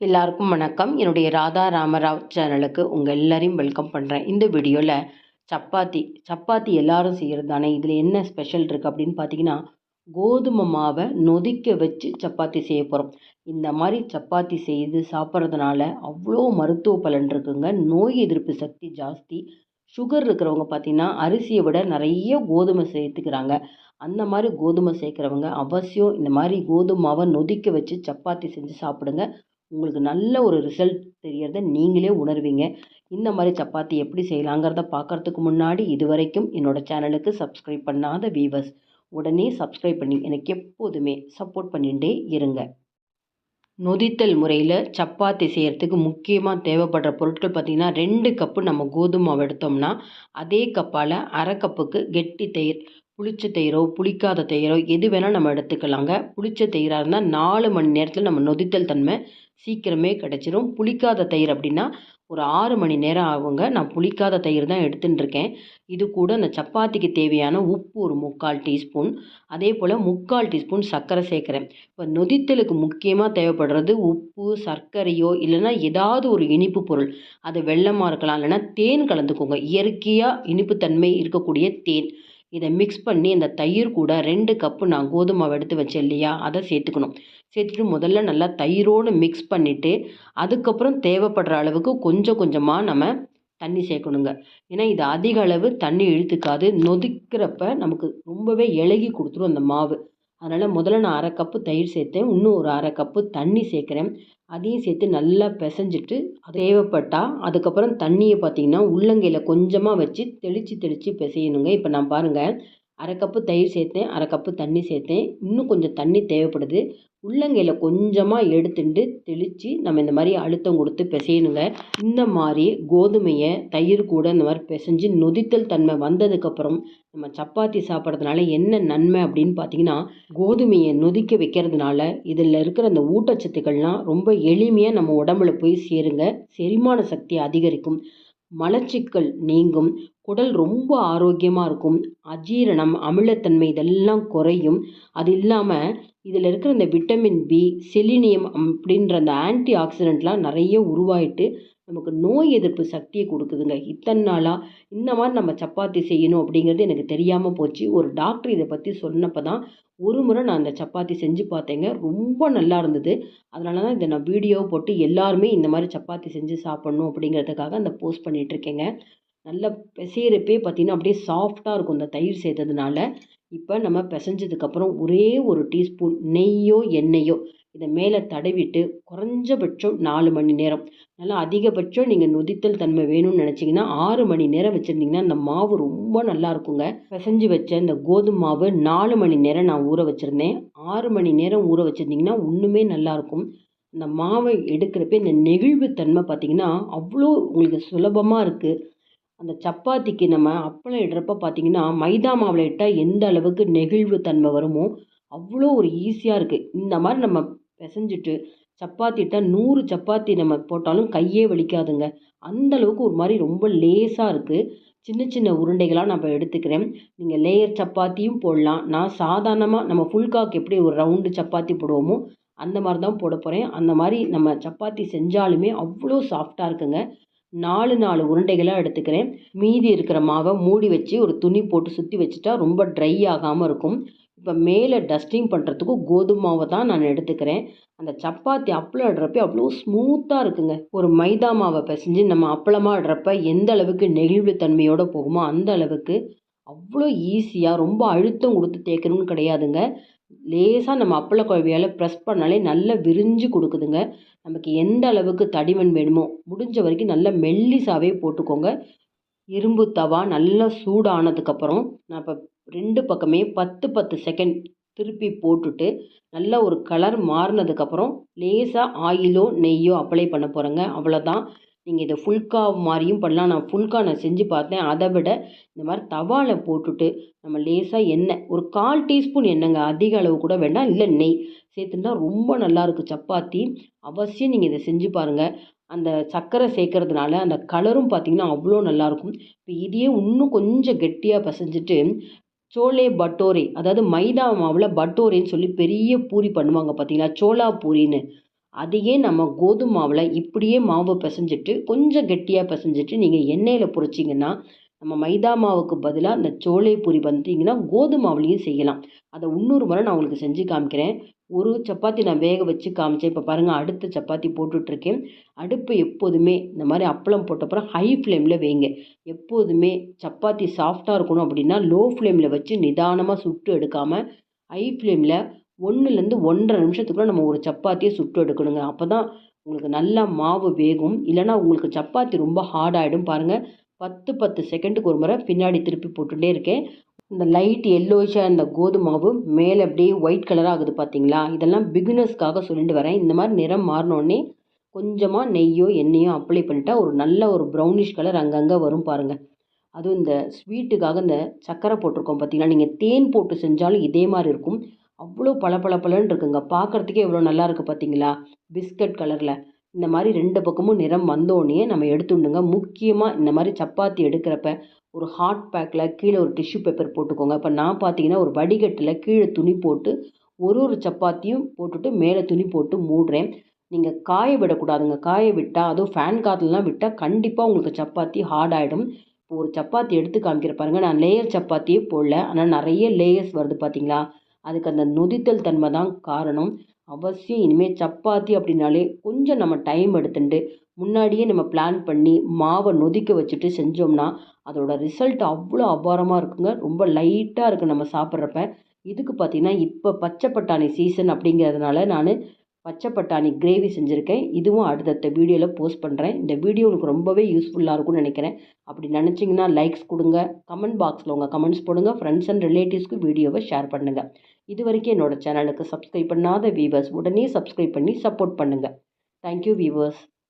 எல்லாருக்கும் வணக்கம். என்னுடைய ராதா ராமராவ் சேனலுக்கு உங்கள் எல்லாரையும் வெல்கம் பண்ணுறேன் இந்த வீடியோவில் சப்பாத்தி சப்பாத்தி எல்லாரும் செய்கிறது தானே இதில் என்ன ஸ்பெஷல் இருக்குது அப்படின்னு பார்த்தீங்கன்னா கோதுமை மாவை நொதிக்க வச்சு சப்பாத்தி செய்ய போகிறோம் இந்த மாதிரி சப்பாத்தி செய்து சாப்பிட்றதுனால அவ்வளோ மருத்துவ பலன் இருக்குங்க. நோய் எதிர்ப்பு சக்தி ஜாஸ்தி. சுகர் இருக்கிறவங்க பார்த்திங்கன்னா அரிசியை விட நிறைய கோதுமை சேர்த்துக்கிறாங்க. அந்த மாதிரி கோதுமை சேர்க்குறவங்க அவசியம் இந்த மாதிரி கோதுமாவை நொதிக்க வச்சு சப்பாத்தி செஞ்சு சாப்பிடுங்க. உங்களுக்கு நல்ல ஒரு ரிசல்ட் தெரியறத நீங்களே உணர்வீங்க. இந்த மாதிரி சப்பாத்தி எப்படி செய்யலாங்கிறத பார்க்குறதுக்கு முன்னாடி இது வரைக்கும் என்னோடய சேனலுக்கு சப்ஸ்கிரைப் பண்ணாத வீவர்ஸ் உடனே சப்ஸ்கிரைப் பண்ணி எனக்கு எப்போதுமே சப்போர்ட் பண்ணிகிட்டே இருங்க. நொதித்தல் முறையில் சப்பாத்தி செய்கிறதுக்கு முக்கியமாக தேவைப்படுற பொருட்கள் பார்த்திங்கன்னா ரெண்டு கப்பு நம்ம கோதுமை மாவு எடுத்தோம்னா அதே கப்பால் அரை கப்புக்கு கெட்டி தயிர் புளிச்ச தயிரோ புளிக்காத தயிரோ எது வேணால் நம்ம எடுத்துக்கலாங்க. புளிச்ச தயிராக இருந்தால் நாலு மணி நேரத்தில் நம்ம நொதித்தல் தன்மை சீக்கிரமே கிடச்சிரும். புளிக்காத தயிர் அப்படின்னா ஒரு ஆறு மணி நேரம் ஆகுங்க. நான் புளிக்காத தயிர் தான் எடுத்துட்டுருக்கேன். இது கூட அந்த சப்பாத்திக்கு தேவையான உப்பு ஒரு முக்கால் டீஸ்பூன். அதே போல் முக்கால் டீஸ்பூன் சர்க்கரை சேர்க்குறேன். இப்போ நொதித்தலுக்கு முக்கியமாக தேவைப்படுறது உப்பு சர்க்கரையோ இல்லைன்னா ஏதாவது ஒரு இனிப்பு பொருள். அது வெள்ளமாக இருக்கலாம். இல்லைன்னா தேன் கலந்துக்கோங்க. இயற்கையாக இனிப்புத்தன்மை இருக்கக்கூடிய தேன். இதை மிக்ஸ் பண்ணி அந்த தயிர் கூட ரெண்டு கப்பு நான் கோதுமை எடுத்து வச்சேன் இல்லையா? அதை சேர்த்துக்கணும். சேர்த்துட்டு முதல்ல நல்லா தயிரோடு மிக்ஸ் பண்ணிவிட்டு அதுக்கப்புறம் தேவைப்படுற அளவுக்கு கொஞ்சம் கொஞ்சமாக நம்ம தண்ணி சேர்க்கணுங்க. ஏன்னா இது அதிக அளவு தண்ணி இழுத்துக்காது. நொதிக்கிறப்ப நமக்கு ரொம்பவே இலகி கொடுத்துரும் அந்த மாவு. அதனால் முதல்ல நான் அரை கப்பு தயிர் சேர்த்தேன். இன்னும் ஒரு அரை கப்பு தண்ணி சேர்க்குறேன். அதையும் சேர்த்து நல்லா பிசைஞ்சிட்டு தேவைப்பட்டால் அதுக்கப்புறம் தண்ணியை பார்த்திங்கன்னா உள்ளங்கையில் கொஞ்சமாக வச்சு தெளித்து தெளித்து பிசையணுங்க. இப்போ நான் பாருங்கள் அரை கப்பு தயிர் சேர்த்தேன் அரை கப்பு தண்ணி சேர்த்தேன். இன்னும் கொஞ்சம் தண்ணி தேவைப்படுது. உள்ளங்கையில் கொஞ்சமாக எடுத்துட்டு தெளித்து நம்ம இந்த மாதிரி அழுத்தம் கொடுத்து பிசையணுங்க. இந்த மாதிரி கோதுமையை தயிர் கூட இந்த மாதிரி பிசைஞ்சு நொதித்தல் தன்மை வந்ததுக்கப்புறம் நம்ம சப்பாத்தி சாப்பிட்றதுனால என்ன நன்மை அப்படின்னு பார்த்தீங்கன்னா கோதுமையை நொதிக்க வைக்கிறதுனால இதில் இருக்கிற அந்த ஊட்டச்சத்துக்கள்லாம் ரொம்ப எளிமையாக நம்ம உடம்புல போய் சேருங்க. செரிமான சக்தி அதிகரிக்கும். மலச்சிக்கல் நீங்கும். குடல் ரொம்ப ஆரோக்கியமாக இருக்கும். அஜீரணம் அமிலத்தன்மை இதெல்லாம் குறையும். அது இல்லாமல் இதில் இருக்கிற இந்த விட்டமின் பி செலினியம் அப்படின்ற அந்த ஆன்டி ஆக்சிடெண்ட்லாம் நிறைய உருவாயிட்டு நமக்கு நோய் எதிர்ப்பு சக்தியை கொடுக்குதுங்க. இத்தனை நாளாக இந்த மாதிரி நம்ம சப்பாத்தி செய்யணும் அப்படிங்கிறது எனக்கு தெரியாமல் போச்சு. ஒரு டாக்டர் இதை பற்றி சொன்னப்போ தான் ஒரு முறை நான் அந்த சப்பாத்தி செஞ்சு பார்த்தேங்க. ரொம்ப நல்லா இருந்தது. அதனால தான் இதை நான் வீடியோ போட்டு எல்லாருமே இந்த மாதிரி சப்பாத்தி செஞ்சு சாப்பிட்ணும் அப்படிங்கிறதுக்காக அந்த போஸ்ட் பண்ணிகிட்ருக்கேங்க நல்லா பிசையிறப்பே பார்த்திங்கன்னா அப்படியே சாஃப்டாக இருக்கும் இந்த தயிர் சேர்த்ததுனால. இப்போ நம்ம பிசைஞ்சதுக்கப்புறம் ஒரே ஒரு டீஸ்பூன் நெய்யோ எண்ணெயோ இதை மேலே தடவிட்டு குறைஞ்சபட்சம் நாலு மணி நேரம். நல்லா அதிகபட்சம் நீங்கள் நொதித்தல் தன்மை வேணும்னு நினச்சிங்கன்னா ஆறு மணி நேரம் வச்சுருந்தீங்கன்னா அந்த மாவு ரொம்ப நல்லா இருக்குங்க. பிசைஞ்சு வச்ச இந்த கோதுமை மாவு நாலு மணி நேரம் நான் ஊற வச்சுருந்தேன். ஆறு மணி நேரம் ஊற வச்சுருந்தீங்கன்னா ஒன்றுமே நல்லாயிருக்கும் இந்த மாவை எடுக்கிறப்ப இந்த நெகிழ்வு தன்மை பார்த்திங்கன்னா அவ்வளோ உங்களுக்கு சுலபமாக இருக்குது அந்த சப்பாத்திக்கு நம்ம அப்பளம் இடுறப்ப பார்த்திங்கன்னா மைதா மாவில் இட்டால் எந்த அளவுக்கு நெகிழ்வு தன்மை வருமோ அவ்வளோ ஒரு ஈஸியாக இருக்குது இந்த மாதிரி நம்ம பிசைஞ்சிட்டு சப்பாத்தி இட்டால் நூறு சப்பாத்தி நம்ம போட்டாலும் கையே வலிக்காதுங்க. அந்த அளவுக்கு ஒரு மாதிரி ரொம்ப லேஸாக இருக்குது சின்ன சின்ன உருண்டைகளாக நம்ம எடுத்துக்கிறேன். நீங்கள் லேயர் சப்பாத்தியும் போடலாம். நான் சாதாரணமாக நம்ம ஃபுல்காக்கு எப்படி ஒரு ரவுண்டு சப்பாத்தி போடுவோமோ அந்த மாதிரி தான் போட போகிறேன் அந்த மாதிரி நம்ம சப்பாத்தி செஞ்சாலுமே அவ்வளோ சாஃப்டாக இருக்குங்க. நாலு நாலு உருண்டைகளாக எடுத்துக்கிறேன். மீதி இருக்கிற மாவை மூடி வச்சு ஒரு துணி போட்டு சுற்றி வச்சுட்டா ரொம்ப ட்ரை ஆகாமல் இருக்கும். இப்போ மேலே டஸ்டிங் பண்ணுறதுக்கு கோதுமை மாவை தான் நான் எடுத்துக்கிறேன். அந்த சப்பாத்தி அப்பளம் இடுறப்ப அவ்வளோ ஸ்மூத்தாக இருக்குங்க. ஒரு மைதா மாவை பிசைஞ்சு நம்ம அப்பளமாக இடுறப்ப எந்த அளவுக்கு நெகிழ்வு தன்மையோடு போகுமோ அந்த அளவுக்கு அவ்வளோ ஈஸியாக ரொம்ப அழுத்தம் கொடுத்து தேய்க்கணும்னு கிடையாதுங்க. லேசாக நம்ம அப்பள குழவியால் ப்ரெஸ் பண்ணாலே நல்லா விரிஞ்சு கொடுக்குதுங்க. நமக்கு எந்த அளவுக்கு தடிமன் வேணுமோ முடிஞ்ச வரைக்கும் நல்லா மெல்லிசாவே போட்டுக்கோங்க. இரும்பு தவா நல்லா சூடானதுக்கப்புறம் நான் இப்போ ரெண்டு பக்கமே பத்து பத்து செகண்ட் திருப்பி போட்டுட்டு நல்லா ஒரு கலர் மாறினதுக்கப்புறம் லேசாக ஆயிலோ நெய்யோ அப்ளை பண்ண போகிறேங்க அவ்வளோதான் நீங்கள் இதை ஃபுல்கா மாதிரியும் பண்ணலாம். நான் ஃபுல்கா நான் செஞ்சு பார்த்தேன். அதை விட இந்த மாதிரி தவாவில் போட்டுட்டு நம்ம லேசாக எண்ணெய் ஒரு கால் டீஸ்பூன் எண்ணெய்ங்க அதிக அளவு கூட வேண்டாம். இல்லை நெய் சேர்த்துருந்தா ரொம்ப நல்லாயிருக்கு சப்பாத்தி அவசியம் நீங்கள் இதை செஞ்சு பாருங்கள் அந்த சர்க்கரை சேர்க்கறதுனால அந்த கலரும் பார்த்திங்கன்னா அவ்வளோ நல்லாயிருக்கும் இப்போ இதையே இன்னும் கொஞ்சம் கெட்டியாக பசைஞ்சிட்டு சோலே பட்டோரே அதாவது மைதா மாவில் பட்டோரேன்னு சொல்லி பெரிய பூரி பண்ணுவாங்க பார்த்தீங்களா? சோளா பூரின்னு. அதையே நம்ம கோதுமை மாவில் இப்படியே மாவு பிசைஞ்சிட்டு கொஞ்சம் கெட்டியாக பிசைஞ்சிட்டு நீங்கள் எண்ணெயில் பொரிச்சிங்கன்னா நம்ம மைதா மாவுக்கு பதிலாக இந்த சோளை பூரி பார்த்தீங்கன்னா கோதுமை மாவுலேயும் செய்யலாம். அதை இன்னொரு முறை நான் உங்களுக்கு செஞ்சு காமிக்கிறேன். ஒரு சப்பாத்தி நான் வேக வச்சு காமிச்சேன். இப்போ பாருங்கள் அடுத்த சப்பாத்தி போட்டுட்ருக்கேன். அடுப்பை எப்போதுமே இந்த மாதிரி அப்பளம் போட்டப்புறம் ஹை ஃப்ளேமில் வைங்க. எப்போதுமே சப்பாத்தி சாஃப்டாக இருக்கணும் அப்படின்னா லோ ஃப்ளேமில் வச்சு நிதானமாக சுட்டு எடுக்காமல் ஹை ஃப்ளேமில் ஒன்றுலேருந்து ஒன்றரை நிமிஷத்துக்குள்ள நம்ம ஒரு சப்பாத்தியை சுட்டு எடுக்கணுங்க. அப்போ தான் உங்களுக்கு நல்லா மாவு வேகும். இல்லைனா உங்களுக்கு சப்பாத்தி ரொம்ப ஹார்டாகிடும் பாருங்கள் பத்து பத்து செகண்டுக்கு ஒரு முறை பின்னாடி திருப்பி போட்டுகிட்டே இருக்கேன். இந்த லைட் எல்லோயிஷாக இந்த கோதுமை மாவு மேலே அப்படியே ஒயிட் கலராக ஆகுது பார்த்தீங்களா இதெல்லாம் பிகினர்ஸ்க்காக சொல்லிட்டு வரேன். இந்த மாதிரி நிறம் மாறினோடனே கொஞ்சமாக நெய்யோ எண்ணெயோ அப்ளை பண்ணிட்டா ஒரு நல்ல ஒரு ப்ரௌனிஷ் கலர் அங்கங்கே வரும் பாருங்கள் அதுவும் இந்த ஸ்வீட்டுக்காக இந்த சக்கரை போட்டிருக்கோம் பார்த்தீங்களா நீங்கள் தேன் போட்டு செஞ்சாலும் இதே மாதிரி இருக்கும். அவ்வளோ பளபளபளன்னு இருக்குங்க. பார்க்குறதுக்கே எவ்வளோ நல்லா இருக்குது பார்த்தீங்களா? பிஸ்கட் கலரில். இந்த மாதிரி ரெண்டு பக்கமும் நிறம் வந்தோடனே நம்ம எடுத்துடணுங்க. முக்கியமாக இந்த மாதிரி சப்பாத்தி எடுக்கிறப்ப ஒரு ஹாட் பேக்கில் கீழே ஒரு டிஷ்யூ பேப்பர் போட்டுக்கோங்க. இப்போ நான் பார்த்தீங்கன்னா ஒரு வடிகட்டில் கீழே துணி போட்டு ஒரு ஒரு சப்பாத்தியும் போட்டுட்டு மேலே துணி போட்டு மூடுறேன். நீங்கள் காய விடக்கூடாதுங்க. காய விட்டால் அதுவும் ஃபேன் காற்றுலாம் விட்டால் கண்டிப்பாக உங்களுக்கு சப்பாத்தி ஹார்ட் ஆகிடும் இப்போ ஒரு சப்பாத்தி எடுத்து காமிக்கிற பாருங்கள் நான் லேயர் சப்பாத்தியே போடல. ஆனால் நிறைய லேயர்ஸ் வருது பார்த்தீங்களா? அதுக்கு அந்த நொதித்தல் தன்மை தான் காரணம். அவசியம் இனிமேல் சப்பாத்தி அப்படின்னாலே கொஞ்சம் நம்ம டைம் எடுத்துட்டு முன்னாடியே நம்ம பிளான் பண்ணி மாவை நொதிக்க வச்சுட்டு செஞ்சோம்னா அதோட ரிசல்ட் அவ்வளோ அபாரமாக இருக்குங்க. ரொம்ப லைட்டாக இருக்குது நம்ம சாப்பிட்றப்ப. இதுக்கு பார்த்திங்கன்னா இப்போ பச்சை பட்டாணி சீசன் அப்படிங்கிறதுனால நான் பச்சை பட்டாணி கிரேவி செஞ்சுருக்கேன். இதுவும் அடுத்தடுத்த வீடியோவில் போஸ்ட் பண்ணுறேன் இந்த வீடியோ உங்களுக்கு ரொம்பவே யூஸ்ஃபுல்லாக இருக்கும்னு நினைக்கிறேன். அப்படி நினச்சிங்கன்னா லைக்ஸ் கொடுங்க. கமெண்ட் பாக்ஸில் உங்கள் கமெண்ட்ஸ் போடுங்க. ஃப்ரெண்ட்ஸ் அண்ட் ரிலேட்டிவ்ஸ்க்கு வீடியோவை ஷேர் பண்ணுங்கள் இது வரைக்கும் என்னோடய சேனலுக்கு சப்ஸ்கிரைப் பண்ணாத வீவர்ஸ் உடனே சப்ஸ்கிரைப் பண்ணி சப்போர்ட் பண்ணுங்கள் தேங்க்யூ வீவர்ஸ்